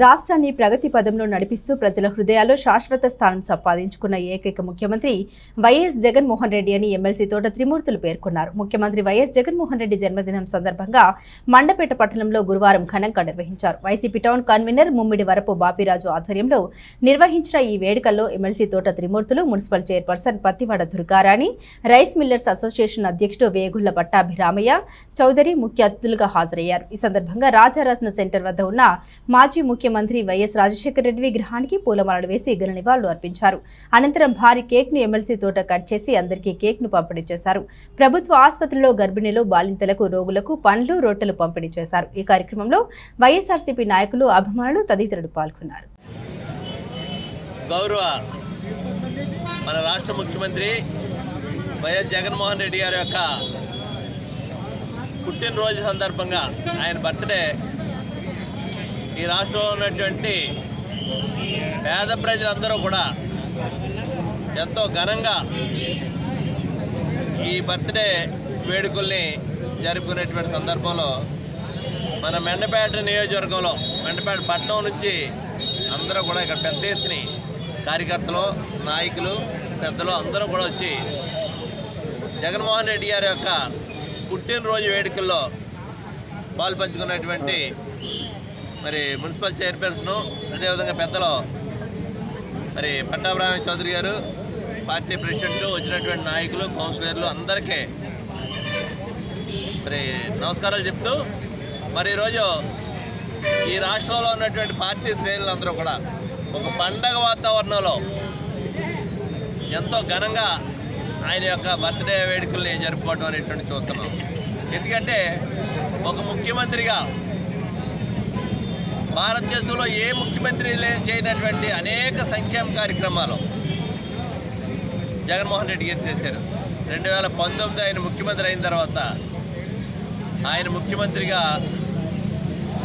రాష్ట్రాన్ని ప్రగతి పదంలో నడిపిస్తూ ప్రజల హృదయాల్లో శాశ్వత స్థానం సంపాదించుకున్న ఏకైక ముఖ్యమంత్రి వైఎస్ జగన్మోహన్ రెడ్డి అని ఎమ్మెల్సీ తోట త్రిమూర్తులు పేర్కొన్నారు. ముఖ్యమంత్రి వైఎస్ జగన్మోహన్ రెడ్డి జన్మదినం సందర్భంగా మండపేట పట్టణంలో గురువారం ఘనంగా నిర్వహించారు. YCP town convener Mummidi వరపు Bapiraju ఆధ్వర్యంలో నిర్వహించిన ఈ వేడుకల్లో MLC Thota Trimurthulu municipal chairperson Pattivada Durgarani rice millers association అధ్యక్షుడు వేగుళ్ళ పట్టాభిరామయ్య చౌదరి ముఖ్య అతిథులుగా హాజరయ్యారు. ఈ సందర్భంగా రాజారత్న సెంటర్ వద్ద ఉన్న మాజీ ముఖ్యమంత్రి వైఎస్ రాజశేఖర రెడ్డి విగ్రహానికి పూలమాలలు వేసి ఘన నివాళులు అర్పించారు. అనంతరం భారీ కేక్ను ఎమ్మెల్సీ తోట కట్ చేసి అందరికీ కేక్ను పంపిణీ చేశారు. ప్రభుత్వ ఆసుపత్రిలో గర్భిణీలు బాలింతలకు రోగులకు పండ్లు రొట్టెలు పంపిణీ చేశారు. ఈ కార్యక్రమంలో వైఎస్ఆర్సీపీ నాయకులు అభిమానులు తదితరులు పాల్గొన్నారు. గౌరవ మన రాష్ట్ర ముఖ్యమంత్రి వైఎస్ జగన్మోహన్ రెడ్డి గారి యొక్క పుట్టినరోజు సందర్భంగా ఆయన బర్త్డే ఈ రాష్ట్రంలో ఉన్నటువంటి పేద ప్రజలందరూ కూడా ఎంతో ఘనంగా ఈ బర్త్డే వేడుకల్ని జరుపుకునేటువంటి సందర్భంలో మన మెండపేట నియోజకవర్గంలో మెండపేట పట్టణం నుంచి అందరూ కూడా ఇక్కడ పెద్ద ఎత్తుని కార్యకర్తలు నాయకులు పెద్దలు అందరూ కూడా వచ్చి జగన్మోహన్ రెడ్డి గారి యొక్క పుట్టినరోజు వేడుకల్లో పాల్పంచుకున్నటువంటి మరి మున్సిపల్ చైర్పర్సను అదేవిధంగా పెద్దలు మరి పట్టాభిరామ చౌదరి గారు పార్టీ ప్రెసిడెంట్ వచ్చినటువంటి నాయకులు కౌన్సిలర్లు అందరికీ మరి నమస్కారాలు చెప్తూ మరి ఈరోజు ఈ రాష్ట్రంలో ఉన్నటువంటి పార్టీ శ్రేణులందరూ కూడా ఒక పండగ వాతావరణంలో ఎంతో ఘనంగా ఆయన యొక్క బర్త్డే వేడుకల్ని జరుపుకోవడం అనేటువంటి చూస్తున్నాం. ఎందుకంటే ఒక ముఖ్యమంత్రిగా భారతదేశంలో ఏ ముఖ్యమంత్రి చేయనటువంటి అనేక సంక్షేమ కార్యక్రమాలు జగన్మోహన్ రెడ్డి గారు చేశారు. రెండు వేల పంతొమ్మిది ఆయన ముఖ్యమంత్రి అయిన తర్వాత ఆయన ముఖ్యమంత్రిగా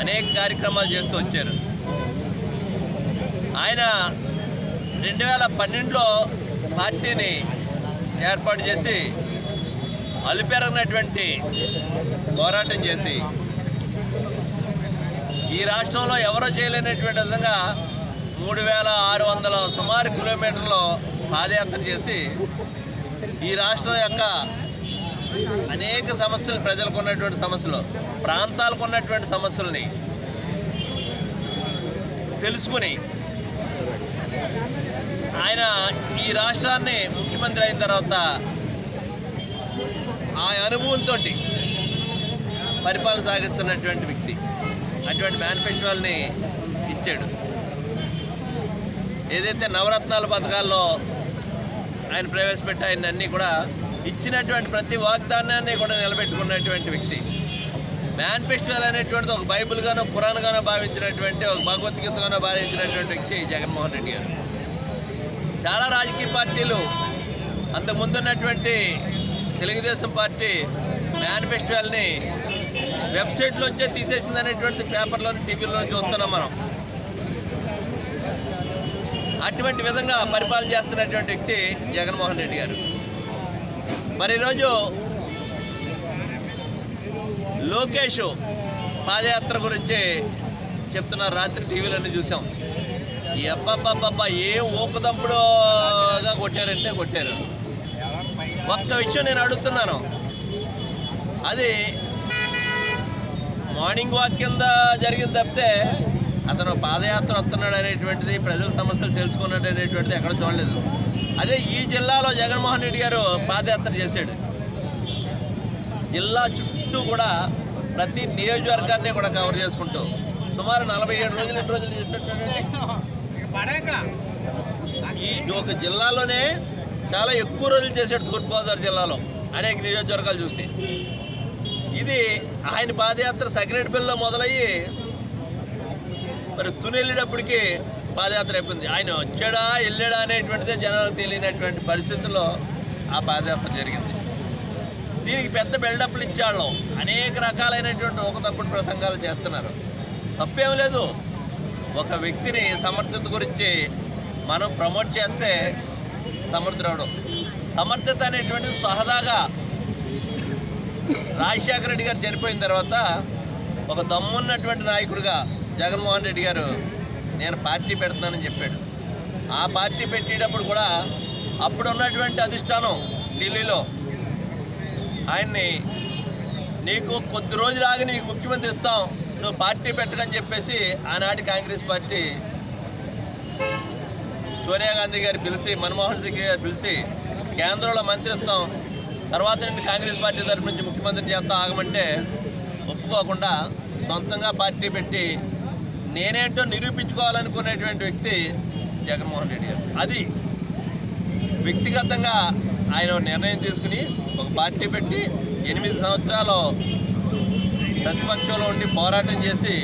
అనేక కార్యక్రమాలు చేస్తూ వచ్చారు. ఆయన రెండు వేల పన్నెండులో పార్టీని ఏర్పాటు చేసి అలుపెరగినటువంటి పోరాటం చేసి ఈ రాష్ట్రంలో ఎవరో చేయలేనటువంటి విధంగా మూడు వేల ఆరు వందల సుమారు కిలోమీటర్లు పాదయాత్ర చేసి ఈ రాష్ట్రం యొక్క అనేక సమస్యలు ప్రజలకు ఉన్నటువంటి సమస్యలు ప్రాంతాలకు ఉన్నటువంటి సమస్యల్ని తెలుసుకుని ఆయన ఈ రాష్ట్రాన్ని ముఖ్యమంత్రి అయిన తర్వాత ఆ అనుభవంతో పరిపాలన సాగిస్తున్నటువంటి వ్యక్తి. అటువంటి మేనిఫెస్టోల్ని ఇచ్చాడు. ఏదైతే నవరత్నాల పథకాల్లో ఆయన ప్రవేశపెట్టి ఆయన అన్నీ కూడా ఇచ్చినటువంటి ప్రతి వాగ్దానాన్ని కూడా నిలబెట్టుకున్నటువంటి వ్యక్తి. మేనిఫెస్టోల్ అనేటువంటిది ఒక బైబిల్గానో పురాణగానో భావించినటువంటి ఒక భగవద్గీతగానో భావించినటువంటి వ్యక్తి జగన్మోహన్ రెడ్డి గారు. చాలా రాజకీయ పార్టీలు అంతకుముందున్నటువంటి తెలుగుదేశం పార్టీ మేనిఫెస్టోల్ని వెబ్సైట్లోంచే తీసేసింది అనేటువంటి పేపర్లో టీవీలో చూస్తున్నాం మనం. అటువంటి విధంగా పరిపాలన చేస్తున్నటువంటి వ్యక్తి జగన్మోహన్ రెడ్డి గారు. మరి ఈరోజు లోకేష్ పాదయాత్ర గురించి చెప్తున్నారు. రాత్రి టీవీలోనే చూసాం. ఈ అబ్బాబ్బాబ్బా ఏ ఊకదంపుడుగా కొట్టారంటే కొట్టారు. ఒక్క విషయం నేను అడుగుతున్నాను. అది మార్నింగ్ వాక్ కింద జరిగింది తప్పితే అతను పాదయాత్ర వస్తున్నాడు అనేటువంటిది ప్రజల సమస్యలు తెలుసుకున్నాడు అనేటువంటిది ఎక్కడ చూడలేదు. అదే ఈ జిల్లాలో జగన్మోహన్ రెడ్డి గారు పాదయాత్ర చేశాడు. జిల్లా చుట్టూ కూడా ప్రతి నియోజకవర్గాన్ని కూడా కవర్ చేసుకుంటూ సుమారు నలభై ఏడు రోజులు ఎన్ని రోజులు చేసినట్టు ఈ ఒక జిల్లాలోనే చాలా ఎక్కువ రోజులు చేశాడు తూర్పుగోదావరి జిల్లాలో అనేక నియోజకవర్గాలు చూసి ఇది ఆయన పాదయాత్ర సకినేటిపల్లిలో మొదలయ్యి మరి తుని వెళ్ళేటప్పటికి పాదయాత్ర అయిపోయింది. ఆయన వచ్చాడా వెళ్ళాడా అనేటువంటిదే జనాలకు తెలియనటువంటి పరిస్థితుల్లో ఆ పాదయాత్ర జరిగింది. దీనికి పెద్ద బిల్డప్లు ఇచ్చాళ్ళం అనేక రకాలైనటువంటి ఒక తప్పుడు ప్రసంగాలు చేస్తున్నారు. తప్పేం లేదు. ఒక వ్యక్తిని సమర్థత గురించి మనం ప్రమోట్ చేస్తే సమర్థుడు సమర్థత అనేటువంటిది సహదాగా రాజశేఖర రెడ్డి గారు చనిపోయిన తర్వాత ఒక దమ్మున్నటువంటి నాయకుడిగా జగన్మోహన్ రెడ్డి గారు నేను పార్టీ పెడతానని చెప్పాడు. ఆ పార్టీ పెట్టేటప్పుడు కూడా అప్పుడు ఉన్నటువంటి అధిష్టానం ఢిల్లీలో ఆయన్ని నీకు కొద్ది రోజులు ఆగి నీకు ముఖ్యమంత్రి ఇస్తాం నువ్వు పార్టీ పెట్టకని చెప్పేసి ఆనాటి కాంగ్రెస్ పార్టీ సోనియా గాంధీ గారు పిలిచి మన్మోహన్ సింగ్ గారు పిలిచి కేంద్రంలో మంత్రి ఇస్తాం తర్వాత నుండి కాంగ్రెస్ పార్టీ తరఫు నుంచి ముఖ్యమంత్రి చేస్తా ఆగమంటే ఒప్పుకోకుండా సొంతంగా పార్టీ పెట్టి నేనేంటో నిరూపించుకోవాలనుకునేటువంటి వ్యక్తి జగన్మోహన్ రెడ్డి గారు. అది వ్యక్తిగతంగా ఆయన నిర్ణయం తీసుకుని ఒక పార్టీ పెట్టి ఎనిమిది సంవత్సరాలు ప్రతిపక్షంలో ఉండి పోరాటం చేసి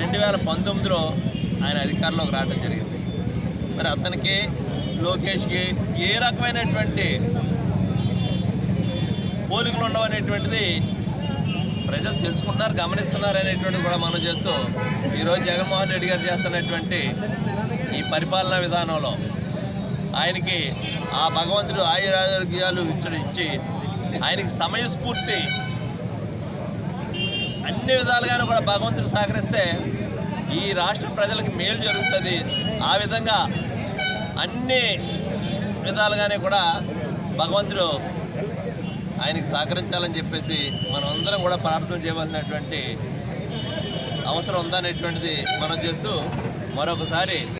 రెండు వేల పంతొమ్మిదిలో ఆయన అధికారంలోకి రావడం జరిగింది. మరి అతనికి లోకేష్కి ఏ రకమైనటువంటి పోలికలు ఉండవనేటువంటిది ప్రజలు తెలుసుకుంటున్నారు గమనిస్తున్నారు అనేటువంటిది కూడా మనం చేస్తూ ఈరోజు జగన్మోహన్ రెడ్డి గారు చేస్తున్నటువంటి ఈ పరిపాలనా విధానంలో ఆయనకి ఆ భగవంతుడు ఆయురారోగ్యాలు ఇచ్చడు ఇచ్చి ఆయనకి సమయస్ఫూర్తి అన్ని విధాలుగాను కూడా భగవంతుడు సహకరిస్తే ఈ రాష్ట్ర ప్రజలకు మేలు జరుగుతుంది. ఆ విధంగా అన్ని విధాలుగానే కూడా భగవంతుడు ఆయనకి సహకరించాలని చెప్పేసి మనం అందరం కూడా ప్రార్థన చేయవలసినటువంటి అవసరం ఉందనేటువంటిది మనం చేస్తూ మరొకసారి